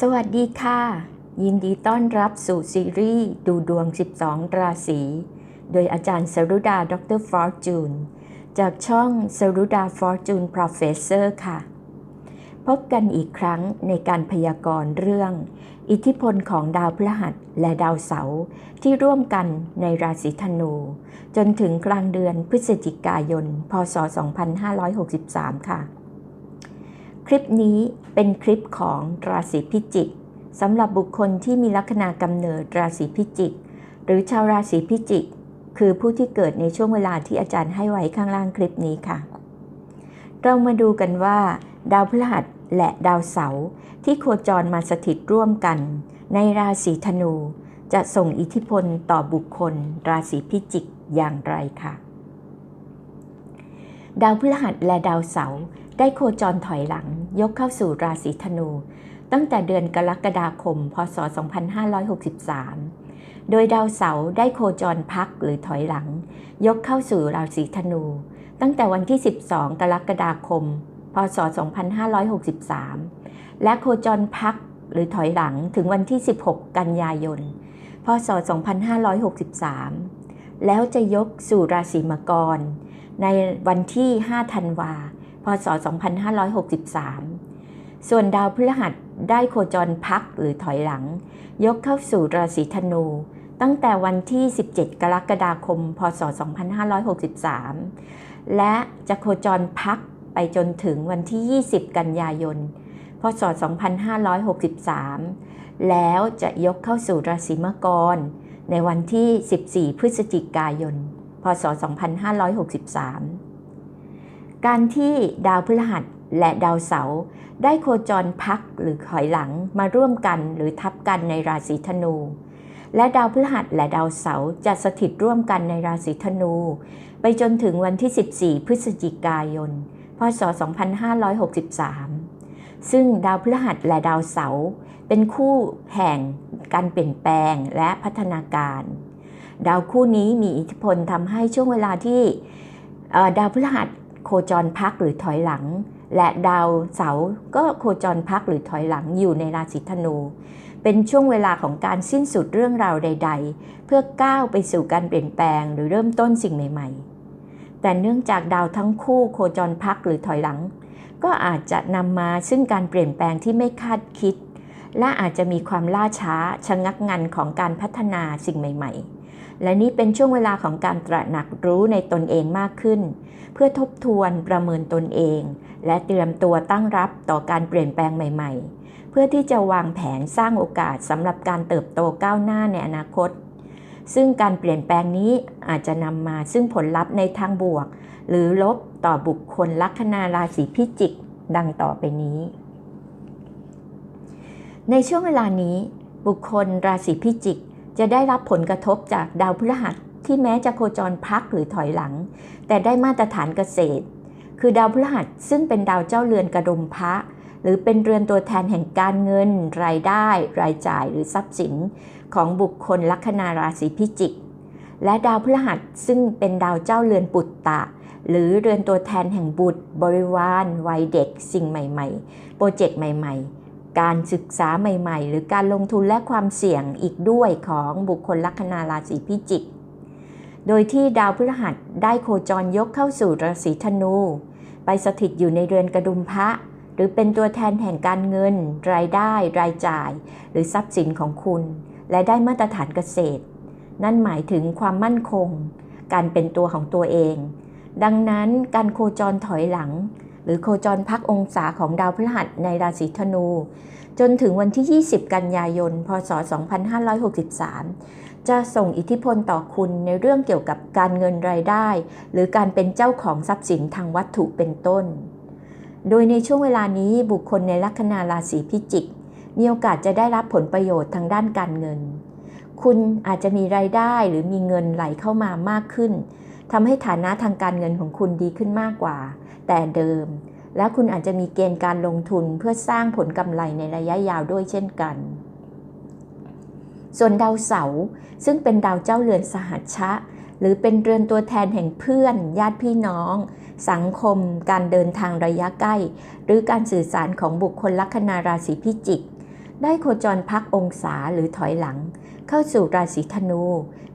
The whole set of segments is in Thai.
สวัสดีค่ะ ยินดีต้อนรับสู่ซีรีส์ดูดวง 12 ราศี โดยอาจารย์สรุดา ดรฟอร์จูน จากช่องสรุดาฟอร์จูน Professor ค่ะ พบกันอีกครั้งในการพยากรณ์เรื่อง อิทธิพลของดาวพฤหัสและดาวเสาร์ที่ร่วมกันในราศีธนู จนถึงกลางเดือนพฤศจิกายน พศ 2563 ค่ะ ลิปนี้เป็นคลิปของราศีพิจิกสำหรับบุคคลที่มีลัคนากำเนิดราศีพิจิก หรือชาวราศีพิจิก คือผู้ที่เกิดในช่วงเวลาที่อาจารย์ให้ไว้ข้างล่างคลิปนี้ค่ะ เรามาดูกันว่า ดาวพฤหัสและดาวเสาร์ที่โคจรมาสถิตร่วมกัน ในราศีธนู จะส่งอิทธิพลต่อบุคคล ราศีพิจิกอย่างไรค่ะ ดาวพฤหัสและดาวเสาร์ได้โคจรถอยหลัง ยกเข้าสู่ราศีธนู ตั้งแต่เดือนกรกฎาคม พศ 2563 โดยดาวเสาร์ได้โคจรพักหรือถอยหลัง ยกเข้าสู่ราศีธนู ตั้งแต่วันที่ 12 กรกฎาคม พศ 2563 และโคจรพักหรือถอยหลังถึงวันที่ 16 กันยายน พศ 2563 แล้วจะยกสู่ราศีมังกร ในวันที่ 5 ธันวา พศ 2563 ส่วนดาวพฤหัสได้โคจรพักหรือถอยหลัง ยกเข้าสู่ราศีธนู ตั้งแต่วันที่ 17 กรกฎาคม พศ 2563 และจะโคจรพักไปจนถึงวันที่ 20 กันยายน พศ 2563 แล้วจะยกเข้าสู่ราศีมังกร ในวันที่ 14 พฤศจิกายน พศ 2563 การที่ดาวพฤหัสและดาวเสาร์ได้โคจรพักหรือถอยหลังมาร่วมกันหรือทับกันในราศีธนู และดาวพฤหัสและดาวเสาร์จะสถิตร่วมกันในราศีธนู ไปจนถึงวันที่ 14 พฤศจิกายน พศ 2563 ซึ่งดาวพฤหัสและดาวเสาร์เป็นคู่แห่งการเปลี่ยนแปลงและพัฒนาการ ดาวคู่นี้มีอิทธิพลทำให้ช่วงเวลาที่ดาวพฤหัสโคจรพักหรือถอยหลัง และดาวเสาร์ก็โคจรพักหรือถอยหลังอยู่ในราศีธนู เป็นช่วงเวลาของการสิ้นสุดเรื่องราวใด ๆ เพื่อก้าวไปสู่การเปลี่ยนแปลงหรือเริ่มต้นสิ่งใหม่ ๆ แต่เนื่องจากดาวทั้งคู่โคจรพักหรือถอยหลัง ก็อาจจะนำมาซึ่งการเปลี่ยนแปลงที่ไม่คาดคิด และอาจจะมีความล่าช้าชะงักงันของการพัฒนาสิ่งใหม่ ๆ และนี่เป็นช่วงเวลาของการตระหนักรู้ในตนเองมากขึ้น เพื่อทบทวนประเมินตนเอง และเตรียมตัวตั้งรับต่อการเปลี่ยนแปลงใหม่ ๆ เพื่อที่จะวางแผนสร้างโอกาสสำหรับการเติบโตก้าวหน้าในอนาคต ซึ่งการเปลี่ยนแปลงนี้อาจจะนำมาซึ่งผลลัพธ์ในทางบวก หรือลบต่อบุคคลลัคนาราศีพิจิก ดังต่อไปนี้ ในช่วงเวลานี้ บุคคลราศีพิจิก จะได้รับผลกระทบจากดาวพฤหัสที่แม้จะโคจรพักหรือถอยหลัง แต่ได้มาตรฐานเกษตร คือดาวพฤหัสซึ่งเป็นดาวเจ้าเรือนกระดมพระ หรือเป็นเรือนตัวแทนแห่งการเงิน รายได้ รายจ่ายหรือทรัพย์สิน ของบุคคลลัคนาราศีพิจิก และดาวพฤหัสซึ่งเป็นดาวเจ้าเรือนปุตตะ หรือเรือนตัวแทนแห่งบุตร บริวาร วัยเด็ก สิ่งใหม่ ๆ โปรเจกต์ใหม่ ๆ การศึกษาใหม่ ๆ หรือการลงทุนและความเสี่ยงอีกด้วยของบุคคลลัคนาราศีพิจิก โดยที่ดาวพฤหัสได้โคจรยกเข้าสู่ราศีธนู ไปสถิตอยู่ในเรือนกระดุมพระ หรือเป็นตัวแทนแห่งการเงิน รายได้ รายจ่าย หรือทรัพย์สินของคุณ และได้มาตรฐานเกษตร นั่นหมายถึงความมั่นคง การเป็นตัวของตัวเอง ดังนั้นการโคจรถอยหลัง หรือโคจรพักองศาของดาวพฤหัสในราศีธนู จนถึงวันที่ 20 กันยายน พศ 2563 จะส่งอิทธิพลต่อคุณในเรื่องเกี่ยวกับการเงินรายได้ หรือการเป็นเจ้าของทรัพย์สินทางวัตถุเป็นต้น โดยในช่วงเวลานี้บุคคลในลัคนาราศีพิจิก มีโอกาสจะได้รับผลประโยชน์ทางด้านการเงิน คุณอาจจะมีรายได้หรือมีเงินไหลเข้ามามากขึ้น ทำให้ฐานะทางการเงินของคุณดีขึ้นมากกว่า แต่เดิม และคุณอาจจะมีเกณฑ์การลงทุนเพื่อสร้างผลกำไรในระยะยาวด้วยเช่นกัน ส่วนดาวเสาร์ซึ่งเป็นดาวเจ้าเรือนสหัชชะ หรือเป็นเรือนตัวแทนแห่งเพื่อน ญาติพี่น้อง สังคม การเดินทางระยะใกล้ หรือการสื่อสารของบุคคลลัคนาราศีพิจิกได้โคจรพักองศาหรือถอยหลัง เข้าสู่ราศีธนู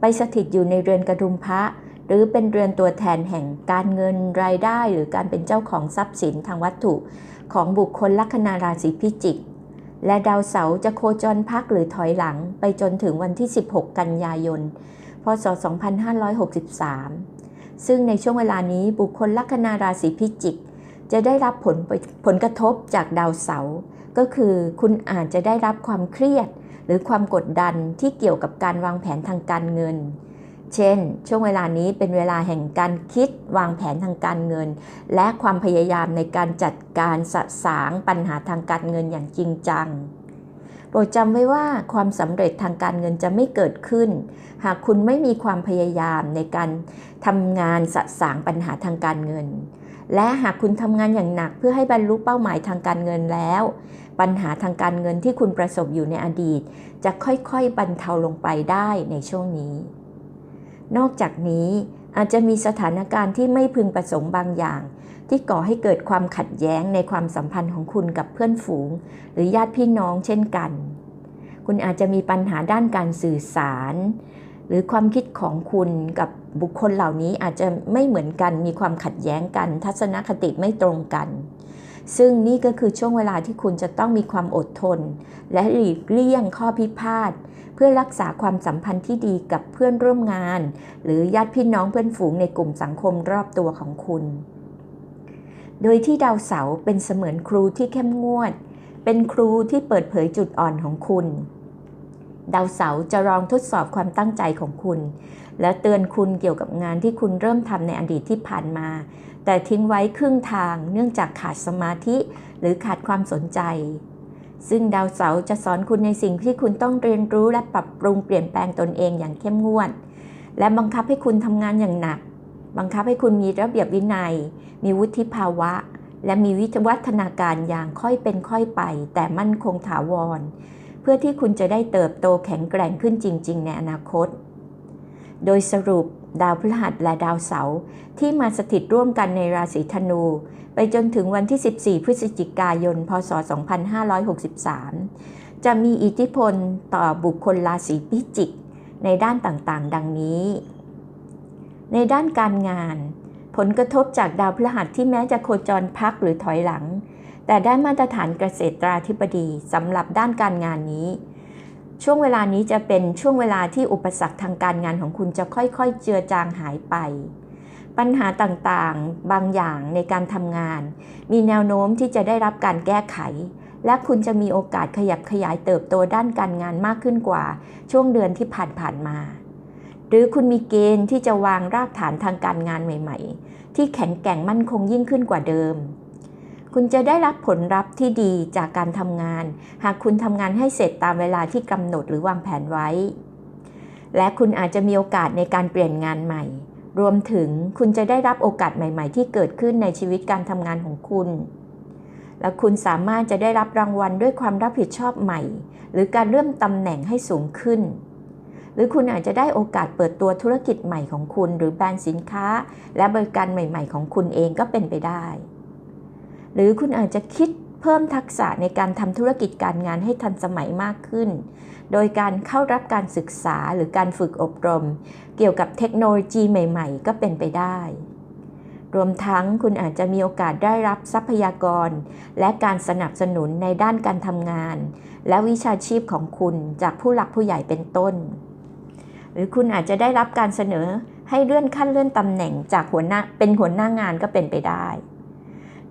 ไปสถิตอยู่ในเรือนกระดุมพระ หรือเป็นเรือนตัวแทนแห่งการเงินรายได้ หรือการเป็นเจ้าของทรัพย์สินทางวัตถุของบุคคลลัคนาราศีพิจิก และดาวเสาร์จะโคจรพักหรือถอยหลังไปจนถึงวันที่ 16 กันยายน พศ 2563 ซึ่งในช่วงเวลานี้บุคคลลัคนาราศีพิจิก จะได้รับผลผลกระทบจากดาวเสาร์ก็คือคุณอาจจะได้รับความเครียด หรือความกดดันที่เกี่ยวกับการวางแผนทางการเงิน เช่น ช่วงเวลานี้เป็นเวลาแห่งการคิดวางแผนทางการเงิน และความพยายามในการจัดการสะสางปัญหาทางการเงินอย่างจริงจังโปรดจำไว้ว่าความสำเร็จทางการเงินจะไม่เกิดขึ้น หากคุณไม่มีความพยายามในการทำงานสะสางปัญหาทางการเงิน และหากคุณทำงานอย่างหนักเพื่อให้บรรลุเป้าหมายทางการเงินแล้ว ปัญหาทางการเงินที่คุณประสบอยู่ในอดีต จะค่อยๆบรรเทาลงไปได้ในช่วงนี้ นอกจากนี้อาจจะมีสถานการณ์ที่ไม่พึงประสงค์บางอย่าง ที่ก่อให้เกิดความขัดแย้งในความสัมพันธ์ของคุณกับเพื่อนฝูง หรือญาติพี่น้องเช่นกัน คุณอาจจะมีปัญหาด้านการสื่อสาร หรือความคิดของคุณกับบุคคลเหล่านี้อาจจะไม่เหมือนกัน มีความขัดแย้งกัน ทัศนคติไม่ตรงกัน ซึ่งนี่ก็คือช่วงเวลาที่คุณจะต้องมีความอดทน และหลีกเลี่ยงข้อพิพาท เพื่อรักษาความสัมพันธ์ที่ดีกับเพื่อนร่วมงาน หรือญาติพี่น้องเพื่อนฝูงในกลุ่มสังคมรอบตัวของคุณ โดยที่ดาวเสาร์เป็นเสมือนครูที่เข้มงวด เป็นครูที่เปิดเผยจุดอ่อนของคุณ ดาวเสาร์จะลองทดสอบความตั้งใจของคุณ และเตือนคุณเกี่ยวกับงานที่คุณเริ่มทำในอดีตที่ผ่านมา แต่ทิ้งไว้ครึ่งทางเนื่องจากขาดสมาธิ หรือขาดความสนใจ ซึ่งดาวเสาร์จะสอนคุณในสิ่งที่คุณต้องเรียนรู้และปรับปรุงเปลี่ยนแปลงตนเองอย่างเข้มงวด และบังคับให้คุณทำงานอย่างหนัก บังคับให้คุณมีระเบียบวินัย มีวุฒิภาวะ และมีวิวัฒนาการอย่างค่อยเป็นค่อยไป แต่มั่นคงถาวร เพื่อที่คุณจะได้เติบโตแข็งแกร่งขึ้นจริง ๆ ในอนาคต โดยสรุป ดาวพฤหัสและดาวเสาร์ที่มาสถิตร่วมกันในราศีธนู ไปจนถึงวันที่ 14 พฤศจิกายน พศ 2563 จะมีอิทธิพลต่อบุคคลราศีพิจิก ในด้านต่างๆ ดังนี้ ในด้านการงาน ผลกระทบจากดาวพฤหัสที่แม้จะโคจรพักหรือถอยหลัง แต่ได้มาตรฐานเกษตราธิบดีสำหรับด้านการงานนี้ ช่วงเวลานี้จะเป็นช่วงเวลาที่อุปสรรคทางการงานของคุณจะค่อยๆ เจือจางหายไป ปัญหาต่างๆ บางอย่างในการทำงาน มีแนวโน้มที่จะได้รับการแก้ไข และคุณจะมีโอกาสขยับขยายเติบโตด้านการงานมากขึ้นกว่า ช่วงเดือนที่ผ่านๆมา หรือคุณมีเกณฑ์ที่จะวางรากฐานทางการงานใหม่ ๆ ที่แข็งแกร่งมั่นคงยิ่งขึ้นกว่าเดิม คุณจะได้รับผลลัพธ์ที่ดีจากการทำงาน หากคุณทำงานให้เสร็จตามเวลาที่กำหนดหรือวางแผนไว้ และคุณอาจจะมีโอกาสในการเปลี่ยนงานใหม่ รวมถึงคุณจะได้รับโอกาสใหม่ ๆ ที่เกิดขึ้นในชีวิตการทำงานของคุณ และคุณสามารถจะได้รับรางวัลด้วยความรับผิดชอบใหม่ หรือการเลื่อนตำแหน่งให้สูงขึ้นหรือคุณอาจจะได้โอกาสเปิดตัวธุรกิจใหม่ของคุณ หรือแบรนด์สินค้า และบริการใหม่ ๆ ของคุณเองก็เป็นไปได้ หรือคุณอาจจะคิดเพิ่มทักษะในการทำธุรกิจการงานให้ทันสมัยมากขึ้น โดยการเข้ารับการศึกษาหรือการฝึกอบรม เกี่ยวกับเทคโนโลยีใหม่ๆ ก็เป็นไปได้ รวมทั้งคุณอาจจะมีโอกาสได้รับทรัพยากร และการสนับสนุนในด้านการทำงาน และวิชาชีพของคุณจากผู้หลักผู้ใหญ่เป็นต้น หรือคุณอาจจะได้รับการเสนอให้เลื่อนขั้นเลื่อนตำแหน่งจากหัวหน้าเป็นหัวหน้างานก็เป็นไปได้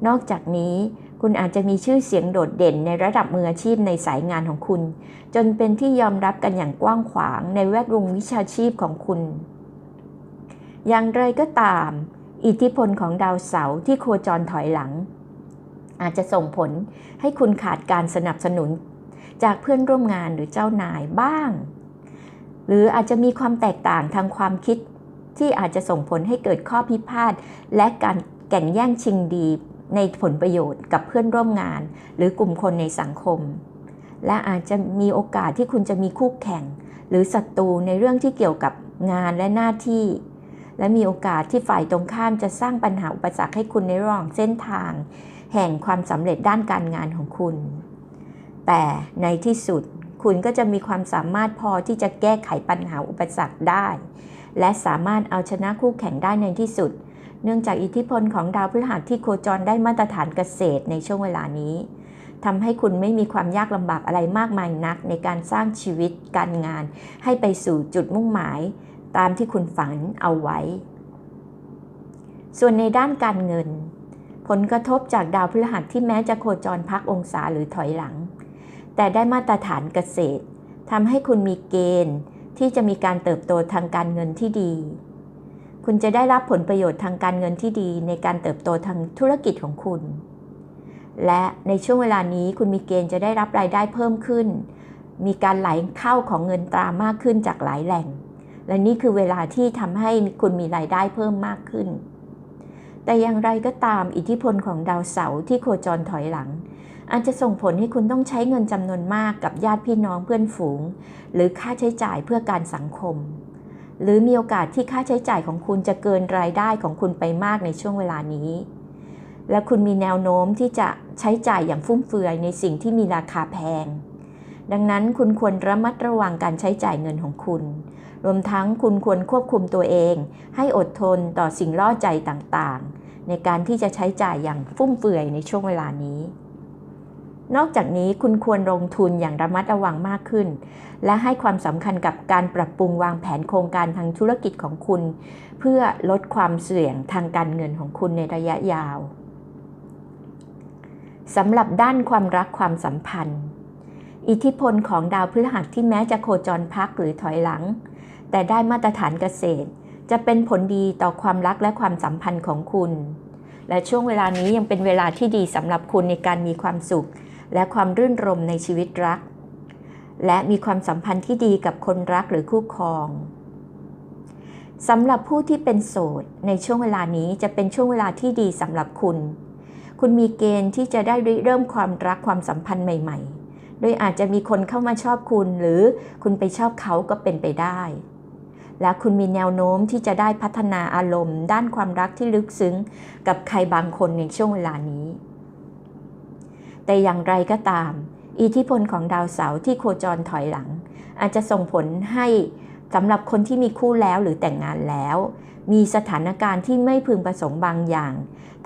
นอกจากนี้คุณอาจจะมีชื่อเสียงโดดเด่นในระดับมืออาชีพในสายงานของคุณ จนเป็นที่ยอมรับกันอย่างกว้างขวางในแวดวงวิชาชีพของคุณ อย่างไรก็ตาม อิทธิพลของดาวเสาร์ที่โคจรถอยหลัง อาจจะส่งผลให้คุณขาดการสนับสนุน จากเพื่อนร่วมงานหรือเจ้านายบ้าง หรืออาจจะมีความแตกต่างทางความคิดที่อาจจะส่งผลให้เกิดข้อพิพาทและการแข่งแย่งชิงดี ในผลประโยชน์กับเพื่อนร่วมงาน หรือกลุ่มคนในสังคม และอาจจะมีโอกาสที่คุณจะมีคู่แข่ง หรือศัตรูในเรื่องที่เกี่ยวกับงานและหน้าที่ และมีโอกาสที่ฝ่ายตรงข้ามจะสร้างปัญหาอุปสรรคให้คุณในระหว่างเส้นทาง แห่งความสำเร็จด้านการงานของคุณ แต่ในที่สุดคุณก็จะมีความสามารถพอที่จะแก้ไขปัญหาอุปสรรคได้ และสามารถเอาชนะคู่แข่งได้ในที่สุด เนื่องจากอิทธิพลของดาวพฤหัสที่โคจรได้มาตรฐานเกษตรในช่วงเวลานี้ทำให้คุณไม่มีความยากลำบากอะไรมากมายนัก ในการสร้างชีวิตการงาน ให้ไปสู่จุดมุ่งหมาย ตามที่คุณฝันเอาไว้ ส่วนในด้านการเงิน ผลกระทบจากดาวพฤหัสที่แม้จะโคจรพักองศาหรือถอยหลัง แต่ได้มาตรฐานเกษตรทำให้คุณมีเกณฑ์ที่จะมีการเติบโตทางการเงินที่ดี คุณจะได้รับผลประโยชน์ทางการเงินที่ดีในการเติบโตทางธุรกิจของคุณ และในช่วงเวลานี้คุณมีเกณฑ์จะได้รับรายได้เพิ่มขึ้น มีการไหลเข้าของเงินตรามากขึ้นจากหลายแหล่ง และนี่คือเวลาที่ทำให้คุณมีรายได้เพิ่มมากขึ้น แต่อย่างไรก็ตามอิทธิพลของดาวเสาร์ที่โคจรถอยหลัง อาจจะส่งผลให้คุณต้องใช้เงินจำนวนมากกับญาติพี่น้องเพื่อนฝูง หรือค่าใช้จ่ายเพื่อการสังคม หรือมีโอกาสที่ค่าใช้จ่ายของคุณจะเกินรายได้ของคุณไปมากในช่วงเวลานี้ และคุณมีแนวโน้มที่จะใช้จ่ายอย่างฟุ่มเฟือยในสิ่งที่มีราคาแพง ดังนั้นคุณควรระมัดระวังการใช้จ่ายเงินของคุณ รวมทั้งคุณควรควบคุมตัวเอง ให้อดทนต่อสิ่งล่อใจต่างๆ ในการที่จะใช้จ่ายอย่างฟุ่มเฟือยในช่วงเวลานี้ นอกจากนี้คุณควรลงทุนอย่างระมัดระวังมากขึ้น และให้ความสำคัญกับการปรับปรุงวางแผนโครงการทางธุรกิจของคุณ เพื่อลดความเสี่ยงทางการเงินของคุณในระยะยาวสำหรับด้านความรักความสัมพันธ์ อิทธิพลของดาวพฤหัสที่แม้จะโคจรพักหรือถอยหลัง แต่ได้มาตรฐานเกษตร จะเป็นผลดีต่อความรักและความสัมพันธ์ของคุณ และช่วงเวลานี้ยังเป็นเวลาที่ดีสำหรับคุณในการมีความสุข และความรื่นรมในชีวิตรัก และมีความสัมพันธ์ที่ดีกับคนรักหรือคู่ครองสำหรับผู้ที่เป็นโสดในช่วงเวลานี้จะเป็นช่วงเวลาที่ดีสำหรับคุณ คุณมีเกณฑ์ที่จะได้เริ่มความรักความสัมพันธ์ใหม่ ๆ โดยอาจจะมีคนเข้ามาชอบคุณหรือคุณไปชอบเขาก็เป็นไปได้ และคุณมีแนวโน้มที่จะได้พัฒนาอารมณ์ ด้านความรักที่ลึกซึ้ง กับใครบางคนในช่วงเวลานี้ แต่อย่างไรก็ตาม อิทธิพลของดาวเสาร์ที่โคจรถอยหลัง อาจจะส่งผลให้สำหรับคนที่มีคู่แล้วหรือแต่งงานแล้ว มีสถานการณ์ที่ไม่พึงประสงค์บางอย่าง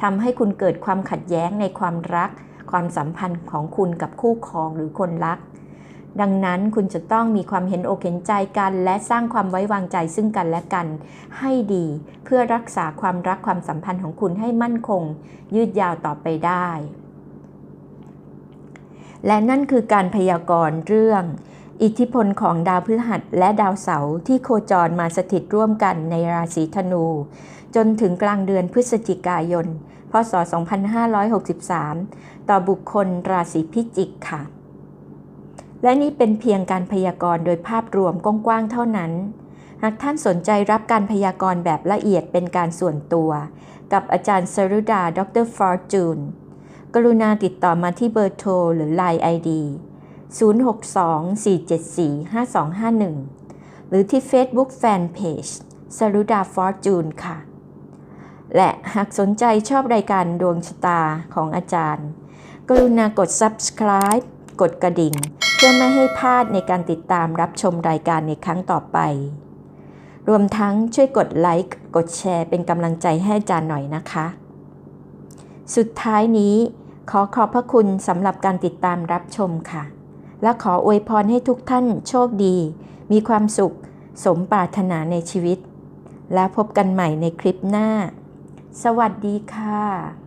ทำให้คุณเกิดความขัดแย้งในความรัก ความสัมพันธ์ของคุณกับคู่ครองหรือคนรัก ดังนั้นคุณจะต้องมีความเห็นอกเห็นใจกัน และสร้างความไว้วางใจซึ่งกันและกัน ให้ดีเพื่อรักษาความรักความสัมพันธ์ของคุณให้มั่นคง ยืดยาวต่อไปได้ และนั่นคือการพยากรณ์เรื่อง อิทธิพลของดาวพฤหัสและดาวเสาร์ที่โคจรมาสถิตร่วมกันในราศีธนู จนถึงกลางเดือนพฤศจิกายน พศ 2563 ต่อบุคคลราศีพิจิกค่ะ และนี่เป็นเพียงการพยากรณ์โดยภาพรวมกว้างๆเท่านั้นหากท่านสนใจรับการพยากรณ์แบบละเอียดเป็นการส่วนตัว กับอาจารย์สรุดา ดรฟอร์จูน รุณาติดต่อมาที่เบอร์โทรหรือ Line ID 062-474-5251 หรือที่ Facebook Fanpage สรุดาฟอร์จูนค่ะ และหากสนใจชอบรายการดวงชะตาของอาจารย์ กรุณากด subscribe กดกระดิ่ง เพื่อไม่ให้พลาดในการติดตามรับชมรายการในครั้งต่อไป รวมทั้งช่วยกดไลค์กดแชร์เป็นกำลังใจให้อาจารย์หน่อยนะคะ สุดท้ายนี้ ขอขอบพระคุณสำหรับการติดตามรับชมค่ะ และขออวยพรให้ทุกท่านโชคดี มีความสุข สมปรารถนาในชีวิต และพบกันใหม่ในคลิปหน้า สวัสดีค่ะ